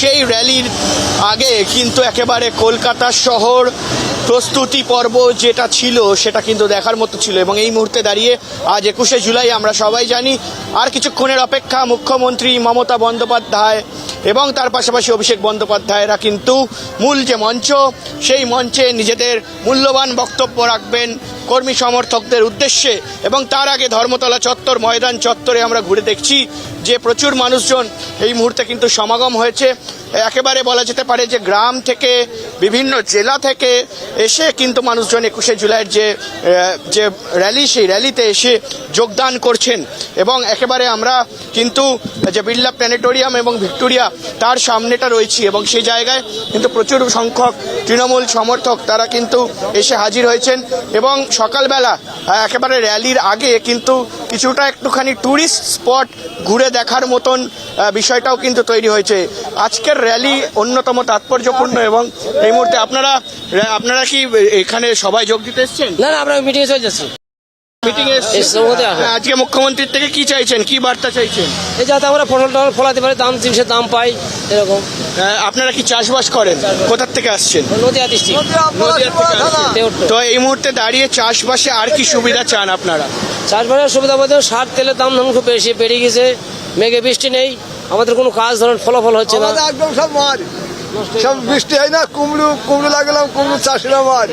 সেই র্যালির আগে কিন্তু একেবারে কলকাতা শহর প্রস্তুতি পর্ব যেটা ছিল, সেটা কিন্তু দেখার মতো ছিল এবং এই মুহূর্তে দাঁড়িয়ে আজ একুশে জুলাই আমরা সবাই জানি আর কিছুক্ষণের অপেক্ষা মুখ্যমন্ত্রী মমতা বন্দ্যোপাধ্যায় এবং তার পাশাপাশি অভিষেক বন্দ্যোপাধ্যায়রা কিন্তু মূল যে মঞ্চ, সেই মঞ্চে নিজেদের মূল্যবান বক্তব্য রাখবেন কর্মী সমর্থকদের উদ্দেশ্যে এবং তার আগে ধর্মতলা চত্বর, ময়দান চত্বরে আমরা ঘুরে দেখছি যে প্রচুর মানুষজন এই মুহূর্তে কিন্তু সমাগম হয়েছে। একেবারে বলা যেতে পারে যে গ্রাম থেকে বিভিন্ন জেলা থেকে এসে কিন্তু মানুষজন একুশে জুলাইয়ের যে যে র্যালি, সেই র্যালিতে এসে যোগদান করছেন এবং একেবারে আমরা কিন্তু যে বিড়লা প্ল্যানেটোরিয়াম এবং ভিক্টোরিয়া তার সামনেটা রয়েছি এবং সেই জায়গায় কিন্তু প্রচুর সংখ্যক তৃণমূল সমর্থক তারা কিন্তু এসে হাজির হয়েছেন এবং সকালবেলা একেবারে র্যালির আগে কিন্তু কিছুটা একটুখানি ট্যুরিস্ট স্পট ঘুরে দেখার মতন বিষয়টাও কিন্তু তৈরি হয়েছে। আজকের র্যালি অন্যতম তাৎপর্যপূর্ণ এবং এই মুহূর্তে আপনারা আপনারা কি এখানে সবাই যোগ দিতে এসছেন? না না আমরা মিটিংয়ে চলে যাচ্ছি। মিটিং এই আজকে মুখ্যমন্ত্রীর থেকে কি চাইছেন? কি বার্তা চাইছেন? এই যাতে আমরা ফসল টসল ফলাতে পারি দাম জিনিসের দাম পাই এরকম। আপনারা কি চাষবাস করেন? কোথার থেকে আসছেন। তো এই মুহূর্তে দাঁড়িয়ে চাষবাসে আর কি সুবিধা চান আপনারা? চাষবাসের সুবিধা বলতে সার তেলের দাম ধরুন খুব বেশি বেড়ে গেছে মেঘে বৃষ্টি নেই আমাদের কোনো কাজ ধরুন ফলাফল হচ্ছে না। একদম সব মার। সব বৃষ্টি হয় না কুমড়ো কুমড়ো লাগালাম কুমড়ো চাষিরা মার।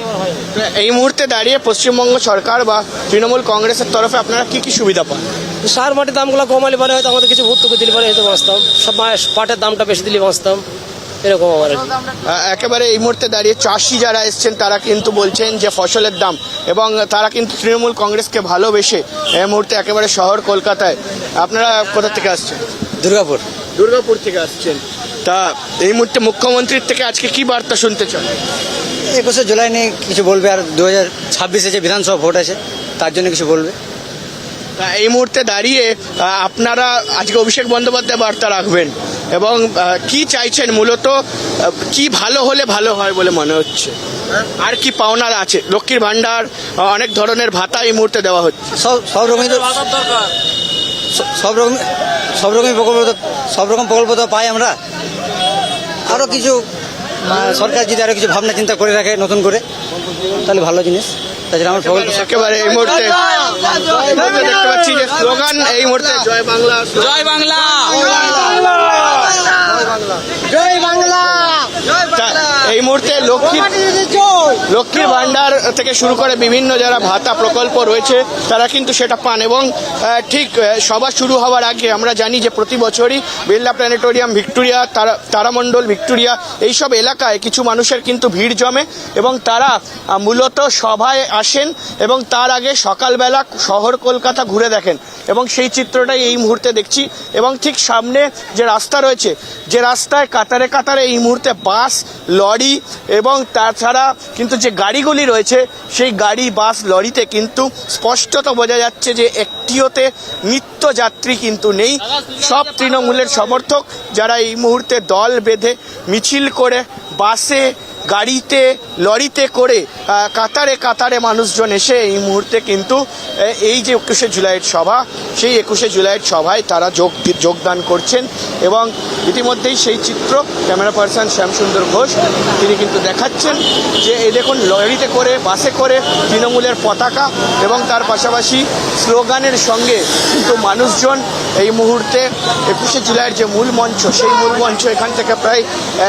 এই মুহূর্তে দাঁড়িয়ে পশ্চিমবঙ্গ সরকার বা তৃণমূল কংগ্রেসের তরফে আপনারা কি কি সুবিধা পান? সার মাটির দামগুলো কমালে পরে হয়তো আমাদের কিছু ভর্তুকি দিলে পরে হয়তো বাঁচতাম। সব পাটের দামটা বেশি দিলে বাঁচতাম। এরকম আমার একেবারে এই মুহূর্তে দাঁড়িয়ে চাষি যারা এসছেন তারা কিন্তু বলছেন যে ফসলের দাম এবং তারা কিন্তু তৃণমূল কংগ্রেসকে ভালোবেসে এই মুহূর্তে একেবারে শহর কলকাতায়। আপনারা কোথা থেকে আসছেন? দুর্গাপুর। দুর্গাপুর থেকে আসছেন। তা এই মুহূর্তে মুখ্যমন্ত্রীর থেকে আজকে কি বার্তা শুনতে চান? একুশে জুলাই নিয়ে কিছু বলবে আর দু হাজার ছাব্বিশে যে বিধানসভা ভোট আছে তার জন্য কিছু বলবে। এই মুহূর্তে দাঁড়িয়ে আপনারা আজকে অভিষেক বন্দ্যোপাধ্যায় বার্তা রাখবেন। এবং কি চাইছেন মূলত? কি ভালো হলে ভালো হয় বলে মনে হচ্ছে? আর কি পাওনা আছে? লক্ষ্মীর ভাণ্ডার অনেক ধরনের ভাতা এই মুহূর্তে দেওয়া হচ্ছে। সব সব রকমই তো সব রকম সব রকমই প্রকল্প তো সব রকম প্রকল্প তো পাই আমরা। আরও কিছু সরকার যদি আরও কিছু ভাবনা চিন্তা করে রাখে নতুন করে তাহলে ভালো জিনিস। তাছাড়া আমার প্রকল্প একেবারে এই মুহূর্তে এই মুহূর্তে দেখতে পাচ্ছি যে স্লোগান এই মুহূর্তে জয় বাংলা। জয় বাংলা। এই মুহূর্তে লক্ষ্মী লক্ষ্মীর ভান্ডার থেকে শুরু করে বিভিন্ন যারা ভাতা প্রকল্প রয়েছে তারা কিন্তু সেটা পান এবং ঠিক সভা শুরু হওয়ার আগে আমরা জানি যে প্রতি বছরই বিড়লা প্ল্যানেটোরিয়াম ভিক্টোরিয়া তারা তারামণ্ডল ভিক্টোরিয়া এইসব এলাকায় কিছু মানুষের কিন্তু ভিড় জমে এবং তারা মূলত সভায় আসেন এবং তার আগে সকালবেলা শহর কলকাতা ঘুরে দেখেন এবং সেই চিত্রটাই এই মুহূর্তে দেখছি এবং ঠিক সামনে যে রাস্তা রয়েছে যে রাস্তায় কাতারে কাতারে এই মুহূর্তে বাস, লরি এবং তাছাড়া কিন্তু যে গাড়িগুলি রয়েছে, সেই গাড়ি, বাস, লরিতে কিন্তু স্পষ্টত বোঝা যাচ্ছে যে একটিওতে নিত্যযাত্রী কিন্তু নেই। সব তৃণমূলের সমর্থক যারা এই মুহূর্তে দল বেঁধে মিছিল করে বাসে গাড়িতে, লরিতে করে কাতারে কাতারে মানুষজন এসে এই মুহূর্তে কিন্তু এই যে একুশে জুলাইয়ের সভা, সেই একুশে জুলাইয়ের সভায় তারা যোগ যোগদান করছেন এবং ইতিমধ্যেই সেই চিত্র ক্যামেরা পার্সন শ্যামসুন্দর ঘোষ, তিনি কিন্তু দেখাচ্ছেন যে এই দেখুন, লরিতে করে, বাসে করে তৃণমূলের পতাকা এবং তার পাশাপাশি স্লোগানের সঙ্গে কিন্তু মানুষজন এই মুহূর্তে একুশে জুলাইয়ের যে মূল মঞ্চ, সেই মূল মঞ্চ এখান থেকে প্রায়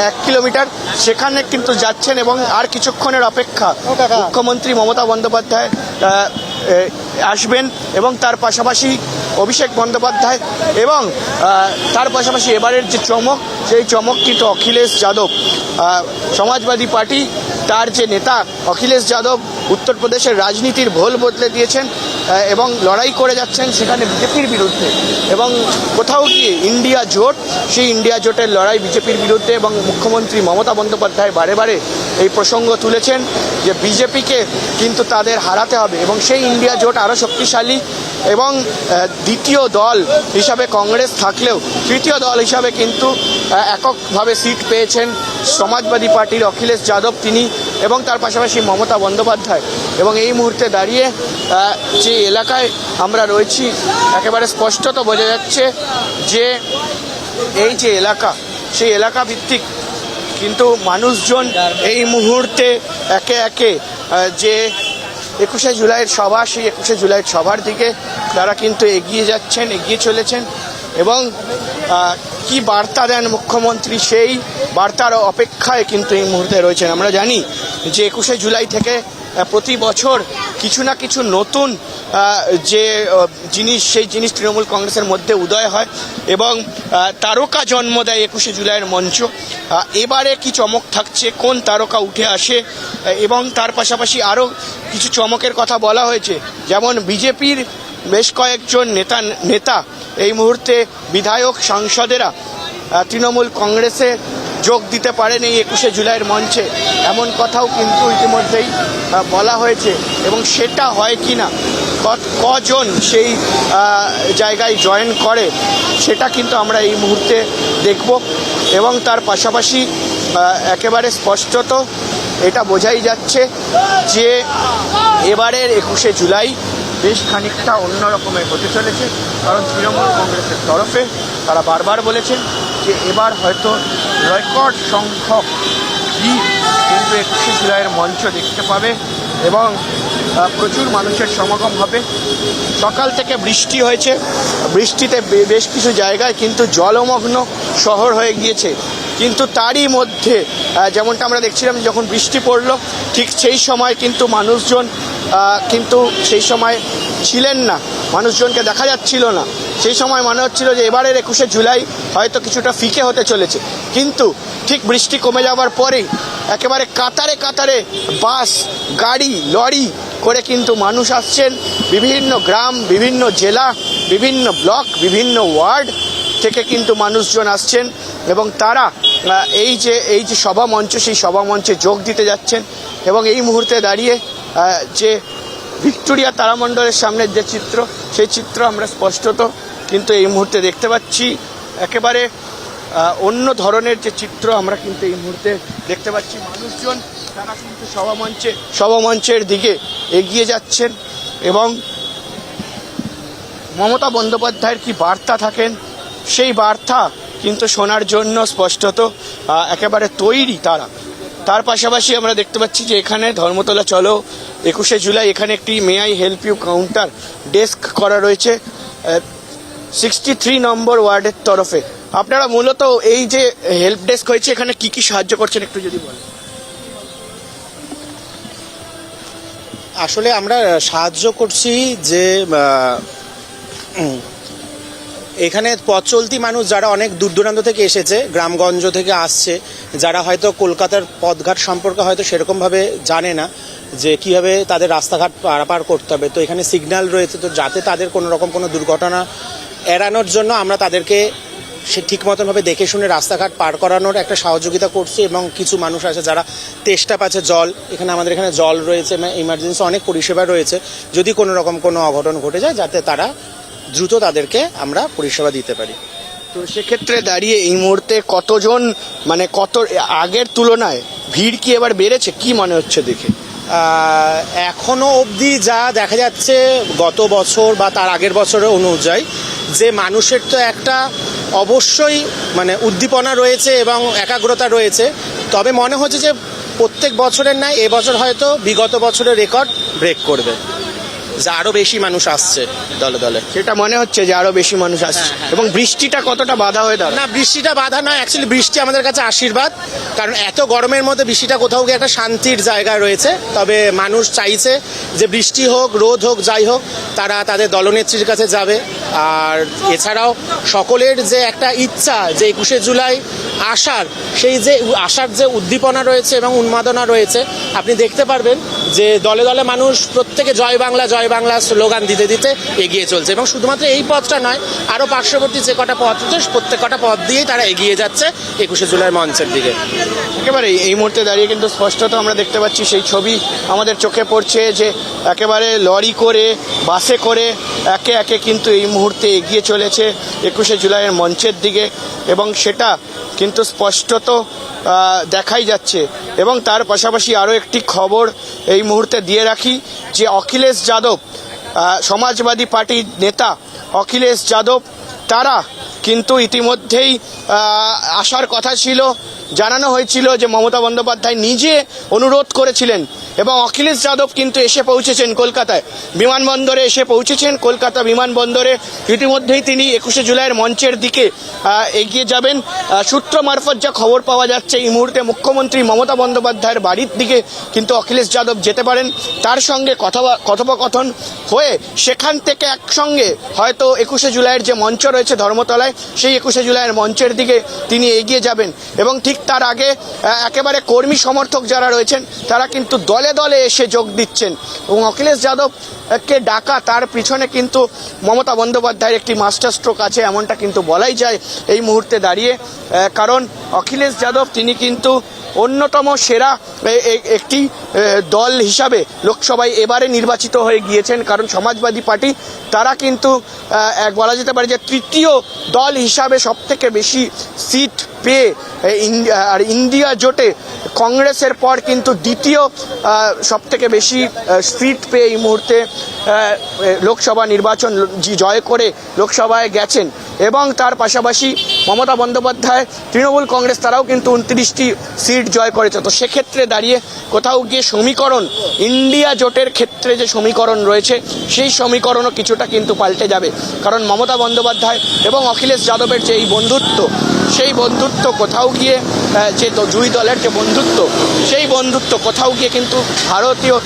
এক কিলোমিটার, সেখানে কিন্তু যাচ্ছেন এবং আর কিছুক্ষণের অপেক্ষা মুখ্যমন্ত্রী মমতা বন্দ্যোপাধ্যায় আসবেন এবং তার পাশাপাশি অভিষেক বন্দ্যোপাধ্যায় এবং তার পাশাপাশি এবারের যে চমক সেই চমক কিন্তু অখিলেশ যাদব। সমাজবাদী পার্টি তার যে নেতা অখিলেশ যাদব উত্তরপ্রদেশের রাজনীতির ভোল বদলে দিয়েছেন এবং লড়াই করে যাচ্ছেন সেখানে বিজেপির বিরুদ্ধে। এবং কোথাও গিয়ে ইন্ডিয়া জোট, সেই ইন্ডিয়া জোটের লড়াই বিজেপির বিরুদ্ধে এবং মুখ্যমন্ত্রী মমতা বন্দ্যোপাধ্যায় বারে বারে এই প্রসঙ্গ তুলেছেন যে বিজেপিকে কিন্তু তাদের হারাতে হবে এবং সেই ইন্ডিয়া জোট আরও শক্তিশালী এবং দ্বিতীয় দল হিসাবে কংগ্রেস থাকলেও তৃতীয় দল হিসাবে কিন্তু এককভাবে সিট পেয়েছেন সমাজবাদী পার্টির অখিলেশ যাদব তিনি এবং তার পাশাপাশি মমতা বন্দ্যোপাধ্যায়। এবং এই মুহূর্তে দাঁড়িয়ে যে এলাকায় আমরা রয়েছি, একেবারে স্পষ্টত বোঝা যাচ্ছে যে এই যে এলাকা, সেই এলাকা ভিত্তিক কিন্তু মানুষজন এই মুহূর্তে একে একে যে একুশে জুলাইয়ের সভা, সেই একুশে জুলাইয়ের সভার দিকে তারা কিন্তু এগিয়ে যাচ্ছেন, এগিয়ে চলেছেন এবং কি বার্তা দেন মুখ্যমন্ত্রী? সেই বার্তার অপেক্ষায় কিন্তু এই মুহূর্তে রয়েছেন। আমরা জানি যে একুশে জুলাই থেকে প্রতি বছর কিছু না কিছু নতুন যে জিনিস, সেই জিনিস তৃণমূল কংগ্রেসের মধ্যে উদয় হয় এবং তারকা জন্ম দেয় একুশে জুলাইয়ের মঞ্চ। এবারে কি চমক থাকছে? কোন তারকা উঠে আসে? এবং তার পাশাপাশি আরও কিছু চমকের কথা বলা হয়েছে। যেমন বিজেপির বেশ কয়েকজন নেতা নেতা এই মুহূর্তে বিধায়ক সাংসদেরা তৃণমূল কংগ্রেসে যোগ দিতে পারেন এই একুশে জুলাইয়ের মঞ্চে। এমন কথাও কিন্তু ইতিমধ্যেই বলা হয়েছে এবং সেটা হয় কি না কজন সেই জায়গায় জয়েন করে, সেটা কিন্তু আমরা এই মুহূর্তে দেখব এবং তার পাশাপাশি একেবারে স্পষ্টত এটা বোঝাই যাচ্ছে যে এবারের একুশে জুলাই বেশ খানিকটা অন্য রকমের হতে চলেছে। কারণ তৃণমূল কংগ্রেসের তরফে তারা বারবার বলেছেন যে এবার হয়তো রেকর্ড সংখ্যক ভিড় কিন্তু একুশে জুলাইয়ের মঞ্চ দেখতে পাবে এবং প্রচুর মানুষের সমাগম হবে। সকাল থেকে বৃষ্টি হয়েছে। বৃষ্টিতে বেশ কিছু জায়গায় কিন্তু জলমগ্ন শহর হয়ে গিয়েছে। কিন্তু তারই মধ্যে যেমনটা আমরা দেখছিলাম যখন বৃষ্টি পড়ল, ঠিক সেই সময় কিন্তু মানুষজন কিন্তু সেই সময় ছিলেন না। মানুষজনকে দেখা যাচ্ছিল না। সেই সময় মনে হচ্ছিল যে এবারের একুশে জুলাই হয়তো কিছুটা ফিকে হতে চলেছে। কিন্তু ঠিক বৃষ্টি কমে যাওয়ার পরেই একেবারে কাতারে কাতারে বাস, গাড়ি, লরি করে কিন্তু মানুষ আসছেন বিভিন্ন গ্রাম, বিভিন্ন জেলা, বিভিন্ন ব্লক, বিভিন্ন ওয়ার্ড থেকে কিন্তু মানুষজন আসছেন এবং তারা এই যে এই যে সভা মঞ্চ সেই সভা মঞ্চে যোগ দিতে যাচ্ছেন এবং এই মুহূর্তে দাঁড়িয়ে যে ভিক্টোরিয়া তারামণ্ডলের সামনের যে চিত্র, সেই চিত্র আমরা স্পষ্টত কিন্তু এই মুহূর্তে দেখতে পাচ্ছি। একেবারে অন্য ধরনের যে চিত্র আমরা কিন্তু এই মুহূর্তে দেখতে পাচ্ছি। মানুষজন তারা কিন্তু সভামঞ্চে, সভামঞ্চের দিকে এগিয়ে যাচ্ছেন এবং মমতা বন্দ্যোপাধ্যায়ের কি বার্তা থাকেন? সেই বার্তা কিন্তু শোনার জন্য স্পষ্টত একেবারে তৈরি তারা। তার পাশাপাশি আমরা দেখতে পাচ্ছি যে এখানে ধর্মতলা চলো একুশে জুলাই এখানে একটি may I help you counter desk করা রয়েছে সিক্সটি থ্রি নম্বর ওয়ার্ডের তরফে। আপনারা মূলত এই যে হেল্প ডেস্ক হয়েছে, এখানে কি কি সাহায্য করছেন একটু যদি বলেন। আসলে আমরা সাহায্য করছি যে এখানে পথ চলতি মানুষ যারা অনেক দূর দূরান্ত থেকে এসেছে, গ্রামগঞ্জ থেকে আসছে, যারা হয়তো কলকাতার পথঘাট সম্পর্কে হয়তো সেরকমভাবে জানে না যে কীভাবে তাদের রাস্তাঘাট পারাপার করতে হবে। তো এখানে সিগন্যাল রয়েছে, তো যাতে তাদের কোনো রকম কোনো দুর্ঘটনা এড়ানোর জন্য আমরা তাদেরকে সে ঠিক মতনভাবে দেখে শুনে রাস্তাঘাট পার করানোর একটা সহযোগিতা করছি এবং কিছু মানুষ আছে যারা তেষ্টা পাচ্ছে জল। এখানে আমাদের এখানে জল রয়েছে ইমার্জেন্সি অনেক পরিষেবা রয়েছে। যদি কোনো রকম কোনো অঘটন ঘটে যায়, যাতে তারা দ্রুত তাদেরকে আমরা পরিষেবা দিতে পারি। তো সেক্ষেত্রে দাঁড়িয়ে এই মুহূর্তে কতজন মানে কত আগের তুলনায় ভিড় কি এবার বেড়েছে? কি মনে হচ্ছে দেখে? আহ, এখনও অবধি যা দেখা যাচ্ছে গত বছর বা তার আগের বছরের অনুযায়ী যে মানুষের তো একটা অবশ্যই মানে উদ্দীপনা রয়েছে এবং একাগ্রতা রয়েছে তবে মনে হচ্ছে যে প্রত্যেক বছরের নয় এবছর হয়তো বিগত বছরের রেকর্ড ব্রেক করবে। যে আরও বেশি মানুষ আসছে দলে দলে। সেটা মনে হচ্ছে যে আরও বেশি মানুষ আসছে। হ্যাঁ, হ্যাঁ। এবং বৃষ্টিটা কতটা বাধা হয়ে দাঁড়ায়? না বৃষ্টিটা বাধা নয়। অ্যাকচুয়ালি বৃষ্টি আমাদের কাছে আশীর্বাদ। কারণ এত গরমের মধ্যে বৃষ্টিটা কোথাও গিয়ে একটা শান্তির জায়গায় রয়েছে। তবে মানুষ চাইছে যে বৃষ্টি হোক রোদ হোক যাই হোক তারা তাদের দলনেত্রীর কাছে যাবে। আর এছাড়াও সকলের যে একটা ইচ্ছা যে একুশে জুলাই আসার সেই যে আসার যে উদ্দীপনা রয়েছে এবং উন্মাদনা রয়েছে আপনি দেখতে পারবেন যে দলে দলে মানুষ প্রত্যেকে জয় বাংলা জয় বাংলা স্লোগান দিতে দিতে এগিয়ে চলছে এবং শুধুমাত্র এই পথটা নয় আরও পার্শ্ববর্তী যে কটা পথ প্রত্যেক কটা পথ দিয়েই তারা এগিয়ে যাচ্ছে একুশে জুলাই মঞ্চের দিকে। একেবারে এই মুহূর্তে দাঁড়িয়ে কিন্তু স্পষ্টত আমরা দেখতে পাচ্ছি সেই ছবি আমাদের চোখে পড়ছে যে একেবারে লরি করে, বাসে করে একে একে কিন্তু এই মুহূর্তে এগিয়ে চলেছে একুশে জুলাইয়ের মঞ্চের দিকে এবং সেটা কিন্তু স্পষ্টত দেখাই যাচ্ছে এবং তার পাশাপাশি আরও একটি খবর এই মুহূর্তে দিয়ে রাখি যে অখিলেশ যাদব সমাজবাদী পার্টির নেতা অখিলেশ যাদব তারা কিন্তু ইতিমধ্যেই আসার কথা ছিল। জানানো হয়েছিল যে মমতা বন্দ্যোপাধ্যায় নিজে অনুরোধ করেছিলেন এবং অখিলেশ যাদব কিন্তু এসে পৌঁছেছেন কলকাতায়। বিমানবন্দরে এসে পৌঁছেছেন। কলকাতা বিমানবন্দরে ইতিমধ্যেই তিনি একুশে জুলাইয়ের মঞ্চের দিকে এগিয়ে যাবেন। সূত্র মারফত যা খবর পাওয়া যাচ্ছে, এই মুহূর্তে মুখ্যমন্ত্রী মমতা বন্দ্যোপাধ্যায়ের বাড়ির দিকে কিন্তু অখিলেশ যাদব যেতে পারেন। তার সঙ্গে কথা কথোপকথন হয়ে সেখান থেকে একসঙ্গে হয়তো একুশে জুলাইয়ের যে মঞ্চ রয়েছে ধর্মতলায়, সেই একুশে জুলাইয়ের মঞ্চের দিকে তিনি এগিয়ে যাবেন। এবং ঠিক তার আগে একেবারে কর্মী সমর্থক যারা রয়েছেন, তারা কিন্তু দলে দলে এসে যোগ দিচ্ছেন। এবং অখিলেশ যাদবকে ডাকা, তার পিছনে কিন্তু মমতা বন্দ্যোপাধ্যায়ের একটি মাস্টার স্ট্রোক আছে, এমনটা কিন্তু বলাই যায় এই মুহূর্তে দাঁড়িয়ে। কারণ অখিলেশ যাদব, তিনি কিন্তু অন্যতম সেরা একটি দল হিসাবে লোকসভায় এবারে নির্বাচিত হয়ে গিয়েছেন। কারণ সমাজবাদী পার্টি, তারা কিন্তু বলা যেতে পারে যে তৃতীয় দল হিসাবে সবথেকে বেশি সিট পেয়ে আর ইন্ডিয়া জোটে কংগ্রেসের পর কিন্তু দ্বিতীয় সব থেকে বেশি সিট পেয়ে এই মুহূর্তে লোকসভা নির্বাচন জয় করে লোকসভায় গেছেন। এবং তার পাশাপাশি মমতা বন্দ্যোপাধ্যায়, তৃণমূল কংগ্রেস তারাও কিন্তু উনত্রিশটি সিট জয় করেছে। তো সেক্ষেত্রে দাঁড়িয়ে কোথাও গিয়ে সমীকরণ, ইন্ডিয়া জোটের ক্ষেত্রে যে সমীকরণ রয়েছে, সেই সমীকরণও কিছুটা কিন্তু পাল্টে যাবে। কারণ মমতা বন্দ্যোপাধ্যায় এবং অখিলেশ যাদবের যে এই বন্ধুত্ব, সেই বন্ধুত্ব কোথাও গিয়ে যে দুই দলের যে বন্ধুত্ব, সেই বন্ধুত্ব কোথাও গিয়ে কিন্তু ভারতীয়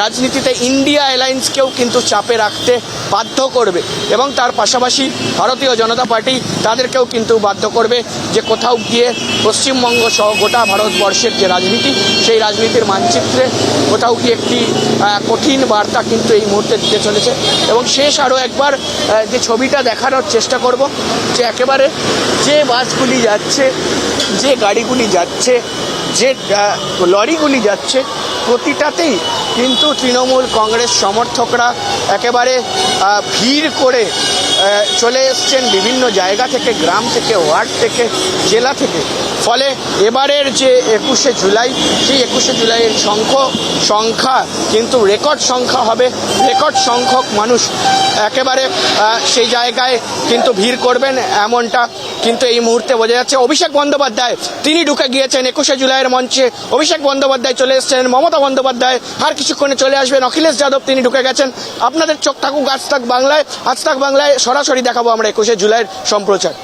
রাজনীতিতে ইন্ডিয়া অ্যালায়েন্সকেও কিন্তু চাপে রাখতে বাধ্য করবে। এবং তার পাশাপাশি ভারতীয় জনতা পার্টি তাদেরকেও কিন্তু বাধ্য করবে যে কোথাও গিয়ে পশ্চিমবঙ্গ সহ গোটা ভারতবর্ষের যে রাজনীতি, সেই রাজনীতির মানচিত্রে কোথাও গিয়ে একটি কঠিন বার্তা কিন্তু এই মুহূর্তে দিতে চলেছে। এবং শেষ আরও একবার যে ছবিটা দেখানোর চেষ্টা করব, যে একেবারে যে বাসগুলি যাচ্ছে, যে গাড়িগুলি যাচ্ছে, যে লরিগুলি যাচ্ছে, প্রতিটাতেই কিন্তু তৃণমূল কংগ্রেস সমর্থকরা একেবারে ভিড় করে চলে এসছেন বিভিন্ন জায়গা থেকে, গ্রাম থেকে, ওয়ার্ড থেকে, জেলা থেকে। ফলে এবারের যে একুশে জুলাই, সেই একুশে জুলাইয়ের সংখ্য, সংখ্যা কিন্তু রেকর্ড সংখ্যা হবে। রেকর্ড সংখ্যক মানুষ একেবারে সেই জায়গায় কিন্তু ভিড় করবেন এমনটা কিন্তু এই মুহূর্তে বোঝা যাচ্ছে। অভিষেক বন্দ্যোপাধ্যায়, তিনি ঢুকে গিয়েছেন একুশে জুলাইয়ের মঞ্চে। অভিষেক বন্দ্যোপাধ্যায় চলে এসেছেন, মমতা বন্দ্যোপাধ্যায় আর কিছুক্ষণে চলে আসবেন। অখিলেশ যাদব তিনি ঢুকে গেছেন। আপনাদের চোখ থাকুক আজ বাংলায় আজ বাংলায় সরাসরি দেখাবো আমরা একুশে জুলাইয়ের সম্প্রচার।